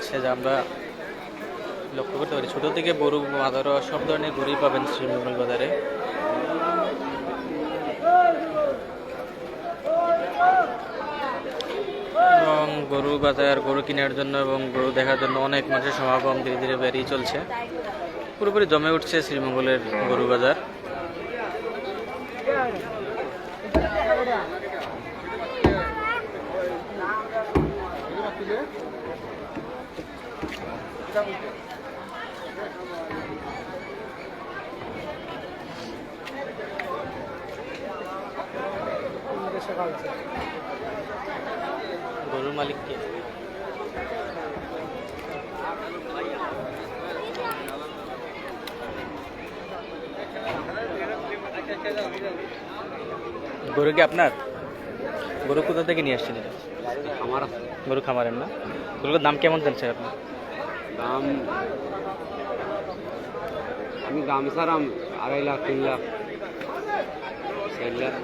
আছে যা আমরা লক্ষ্য করতে পারি। ছোটো থেকে গরু মাদারও সব ধরনের গরুই পাবেন শ্রীমঙ্গল বাজারে। এবং গরু বাজার, গরু কেনার জন্য এবং গরু দেখার জন্য অনেক মানুষের সমাগম ধীরে ধীরে বেরিয়ে চলছে। পুরোপুরি জমে উঠছে শ্রীমঙ্গলের গরু বাজার। গরুর মালিককে গরু কি আপনার? গরু কোথা থেকে নিয়ে আসছেন এটা? গরু খামারেন না? গরুর দাম কেমন চলছে আপনি? দাম? আমি দাম সারাম আড়াই লাখ তিন লাখ চার লাখ।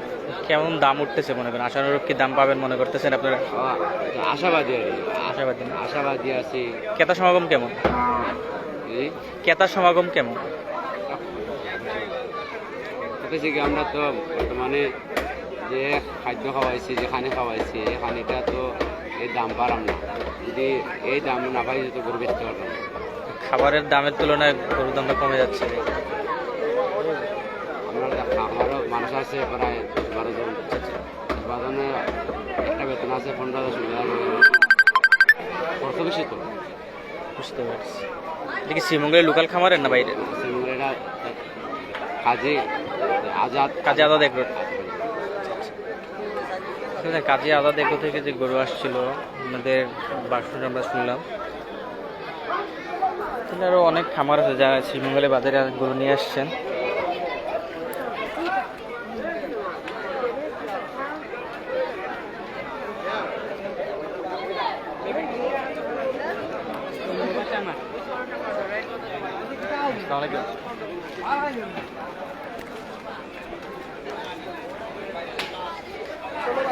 কেমন দাম উঠতেছে মনে করেন? আশানুরূপ কি দাম পাবেন মনে করতেছেন আপনারা? আশাবাদী আর আশাবাদী আশাবাদী আছি। ক্রেতা সমাগম কেমন? ক্রেতা সমাগম কেমন? কি আমরা তো বর্তমানে যে খাদ্য খাওয়াইছি যেখানে খাওয়াইছি এখানেটা তো এই দাম পারাম না। যদি এই দাম না পাই তো গরু বেচতে পারলাম না। খাবারের দামের তুলনায় গরুর দামটা কমে যাচ্ছে। আমরা আমারও মানুষ আছে প্রায় বারো জন। জনের একটা বেতন আছে পনেরো হাজার ষোলো হাজার। বেশি তো? বুঝতে পারছি। এটা কি শ্রীমঙ্গলের লোকাল খামারের না বাইরে সেগুলো কাজে আজাদ। কাজে আদা দেখল কাজে আদা দেখো থেকে যে গরু আসছিল, আমাদের বাসন আমরা শুনলাম। আরও অনেক খামার আছে, যারা শ্রীমঙ্গলে বাজারে গরু নিয়ে আসছেন।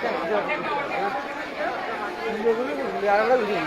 টাকা তিন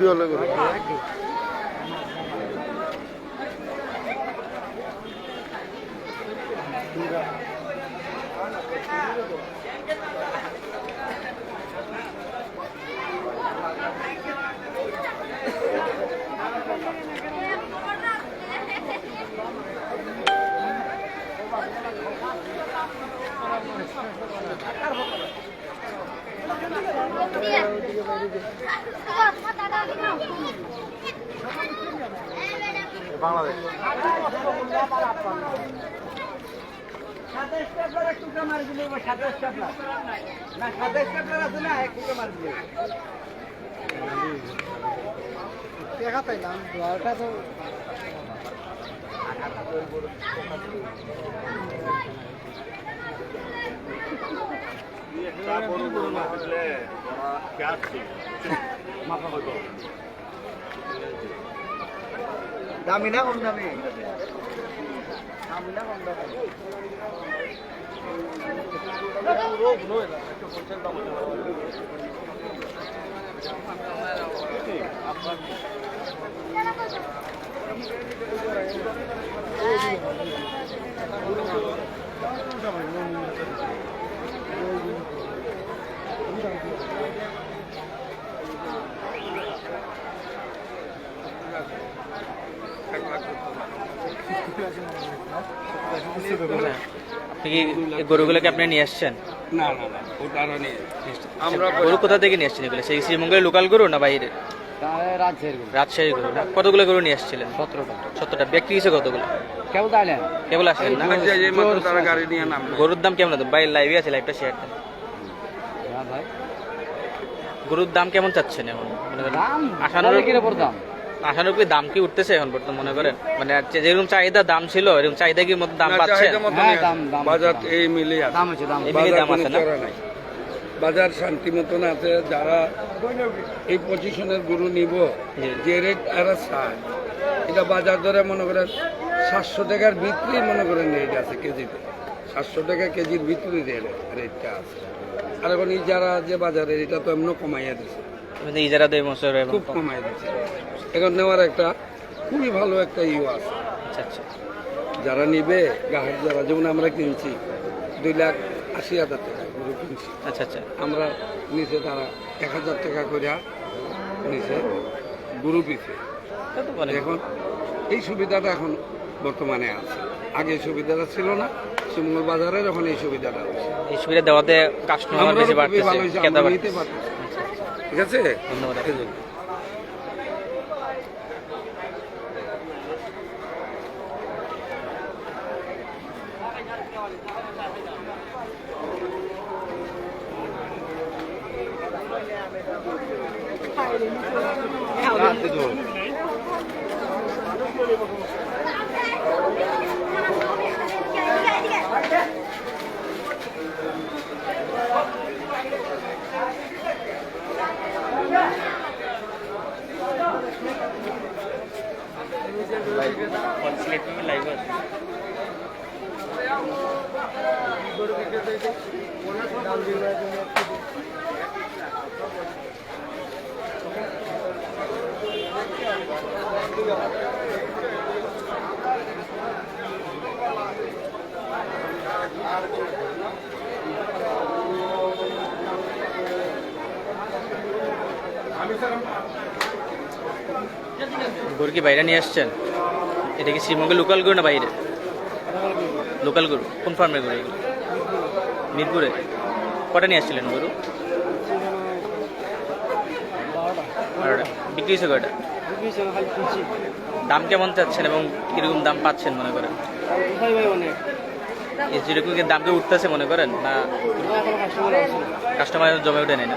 বিয়লে করে বাংলাদেশ। সাতাশ টাকার এক টুকরা মারি দিলে সাতাশ টাকা না সাতাশ টাকার আছে না এক টুকরা মারি দিলে। দেখা পাইলাম ওটা তো দামি না কম দামি দামি না কম দামি রোগ নয় না একটু বলছেন দাম আপনার গরুগুলোকে আপনি নিয়ে আসছেন? না না না ওটা নেই। আমরা গরু কোথা থেকে নিয়ে আসছেন এগুলো? সেই শ্রীমঙ্গলের লোকাল গরু না বাইরে? রাজশাহী গরু। না? কতগুলো গরু নিয়ে আসছিলেন? সতেরোটা। সত্তরটা ব্যক্তি গেছে কতগুলো? কেবল আসলেন না? গরুর দাম কেমন বাইরে লাইভে আছে লাইভটা শেয়ার দেন। ভাই? গরুর দাম কেমন চাচ্ছেন এখন? মনে দাম আশানুরূপ দাম? আশানুরূপী দাম কি উঠতেছে এখন বর্তমান মনে করেন? মানে যেরকম চাহিদা দাম ছিল এরকম চাহিদা কি মতো দাম পাচ্ছেন? হ্যাঁ। দাম- বাজার এই মিলে দাম আছে দাম এই মিলিয়ে বাজার দাম আছে না? বাজার শান্তি মতন আছে। যারা এই পজিশনের গরু নিব। যে রেট চায়। এটা বাজার দরে মনে করেন সাতশো টাকার ভিতরে মনে করেন রেট আছে কেজিতে। সাতশো টাকা কেজির ভিতরে রেটটা আছে। আর এখন এই যারা যে বাজারে এটা তো এমন কমাইয়া দিছে। ইজারা মশার এবং খুব কমাইয়া দিছে। এখন নেওয়ার একটা খুবই ভালো একটা ইউ আছে। আচ্ছা আচ্ছা। যারা নিবে গ্রাহক যারা যেমন আমরা কিনছি দুই লাখ আশি হাজার টাকা গরু কিনছি। আচ্ছা আচ্ছা। আমরা নিচে তারা এক হাজার টাকা করে নিচে গরু পিছে এখন এই সুবিধাটা এখন বর্তমানে আছে। আগে এই সুবিধাটা ছিল না শিমুল বাজারে যখন এই সুবিধাটা হয়েছে। এই সুবিধা দেওয়াতে কাস্টমার বেশি বাড়তেছে। আচ্ছা, আচ্ছা। ঠিক আছে? ধন্যবাদ এই জন্য। লাইভ আছে গরু কি বাইরে নিয়ে আসছেন? এটা কি শ্রীমঙ্গল লোকাল গরু না বাইরে? লোকাল গরু কোন ফার্মের গরু এগুলো? মিরপুরে? কটা নিয়ে আসছিলেন গরু? বিক্রি হয়েছে কয়টা? দাম কেমন চাচ্ছেন এবং কীরকম দাম পাচ্ছেন মনে করেন? এই যেরকম কি দাম উঠতেছে মনে করেন? না? কাস্টমার জমে উঠে নেয় না?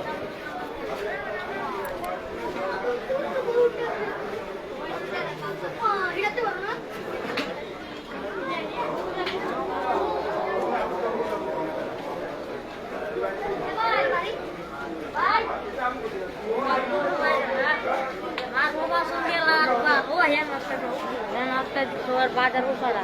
বাজার বসারা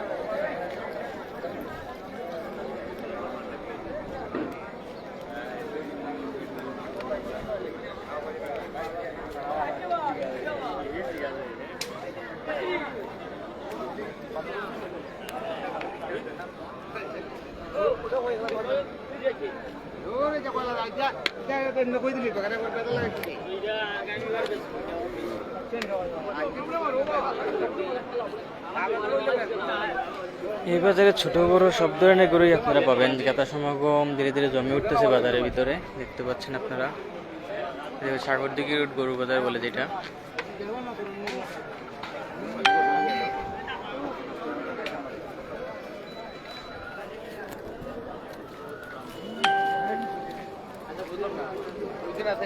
এই বাজারে ছোট বড় সব ধরনের গরুই আপনারা পাবেন। ক্রেতা সমাগম ধীরে ধীরে জমে উঠতেছে বাজারের ভিতরে। দেখতে পাচ্ছেন আপনারা। সাগর দিকে গরু বাজার বলে যেটা।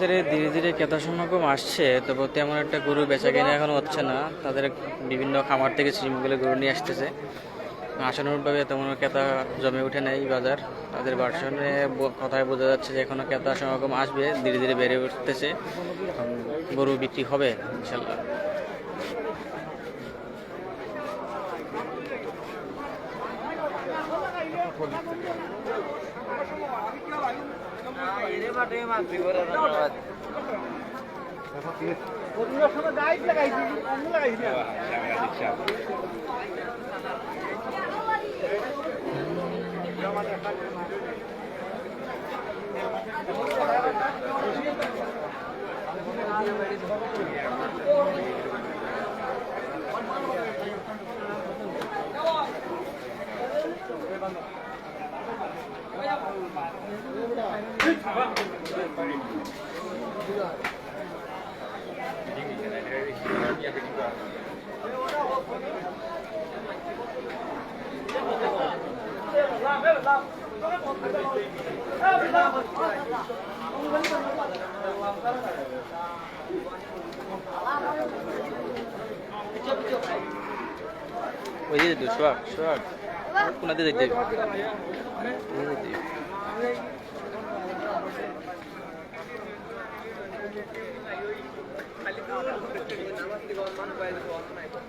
ধীরে ধীরে ক্রেতা সমাগম আসছে, তবে তেমন একটা গরু বেচা কেনা এখনও হচ্ছে না। তাদের বিভিন্ন খামার থেকে শ্রীমঙ্গলে গরু নিয়ে আসতেছে। আশানুরূপভাবে তেমন ক্রেতা জমে ওঠে নাই বাজার। তাদের ভার্সনে ব- কথায় বোঝা যাচ্ছে যে এখনও ক্রেতা সমাগম আসবে, ধীরে ধীরে বেড়ে উঠতেছে। গরু বিক্রি হবে, ইনশাল্লাহ। ওই যে তো সোহাগ সোহাগ কোনাতে যেতে হবে? ওই যেতে হবে।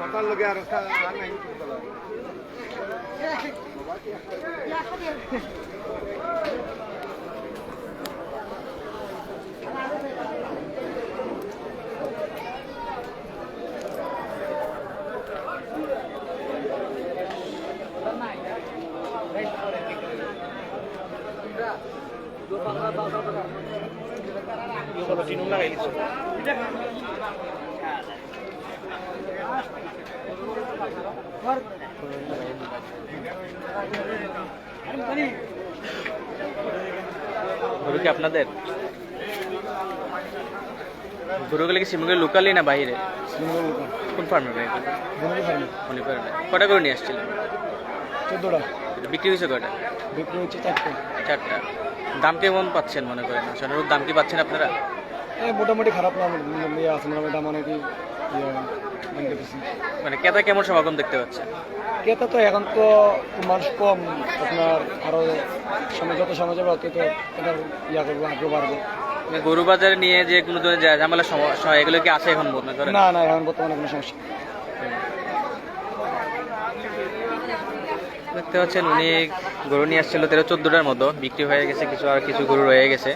সকাল লগে আর আর নাই গরু কি আপনাদের? গরুগুলো কি শিমুগের লোকালই না বাইরে? কোন ফার্মের ভাই? কটা করে নিয়ে আসছিলেন? চোদ্দোটা। বিক্রি হয়েছে কটা বিক্রি হচ্ছে চারটে। চারটা। দাম কেমন পাচ্ছেন মনে করেন? সোনারুর দাম কি পাচ্ছেন আপনারা? মোটামুটি খারাপ না আছে মোটামুটি দাম অনেকই ইয়ে মানে ক্রেতা কেমন সমাগম দেখতে পাচ্ছেন ক্রেতা তো এখন তো মানুষ কম আপনার আরও সময় যত সময় যাবে তত এটা ইয়া করব আগ্রহ বাড়বে। মানে গরু বাজারে নিয়ে যে কোনো ঝামেলা সমস্যা এগুলো কি আছে এখন মনে করেন? না না এখন বর্তমানে কোনো সমস্যা দেখতে পাচ্ছেন, উনি গরু নিয়ে আসছিল তেরো চোদ্দোটার মতো, বিক্রি হয়ে গেছে, কিছু আর কিছু গরু রয়ে গেছে।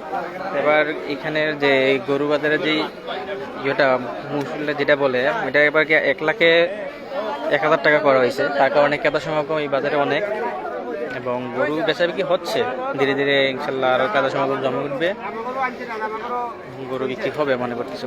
এবার এখানের যে গরু বাজারে যেই ইয়েটা মুসুল্লা যেটা বলে, এটা এবার এক লাখে এক হাজার টাকা করা হয়েছে। তার কারণে ক্রেতা সমাগম এই বাজারে অনেক। এবং গরু বেচা বিক্রি হচ্ছে। ধীরে ধীরে ইনশাল্লাহ আরও ক্রেতা সমাগম জমে উঠবে। গরু বিক্রি হবে মনে করতেছি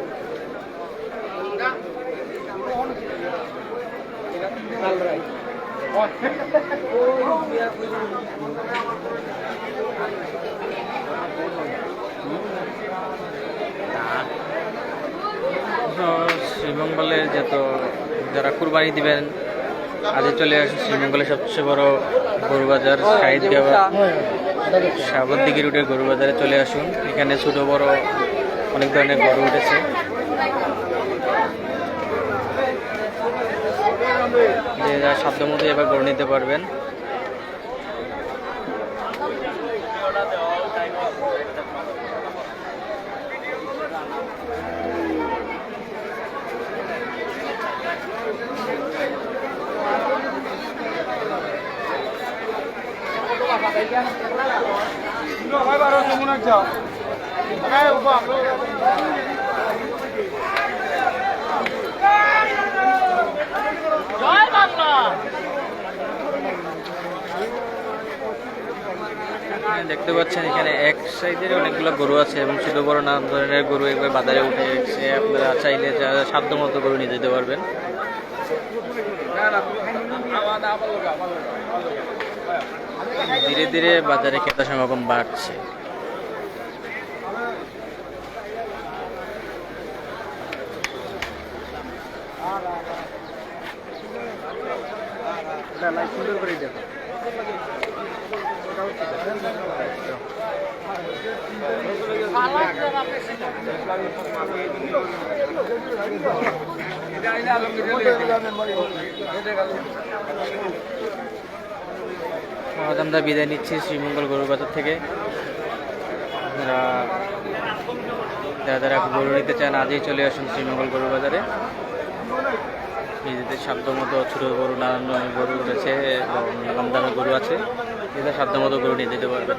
শ্রীমঙ্গলের যত যারা কুরবানি দিবেন আজকে চলে আসে শ্রীমঙ্গলের সবচেয়ে বড় গরু বাজার সাইড সাগরদিঘি রুটের গরু বাজারে চলে আসুন। এখানে ছোট বড় অনেক ধরনের গরু উঠেছে। যে যার সাধ্য মতো এবার গড়ে নিতে পারবেন। এখানে দেখতে পাচ্ছেন, এখানে এক সাইডের অনেকগুলো গরু আছে এবং ছোট বড় নানা ধরনের গরু একবার বাজারে উঠে এসে আপনারা চাইলে সাধ্য মতো গরু নিয়ে যেতে পারবেন। ধীরে ধীরে বাজারে ক্রেতা সমাগম বাড়ছে। আমরা বিদায় নিচ্ছি শ্রীমঙ্গল গরু বাজার থেকে যারা যারা গরু নিতে চান, আজই চলে আসুন শ্রীমঙ্গল গরু বাজারে নিজেদের সাধ্য মতো ছোটো গরু, নানান রঙের গরু রয়েছে এবং দামের গরু আছে নিজেদের সাধ্য মতো গরু নিয়ে যেতে পারবে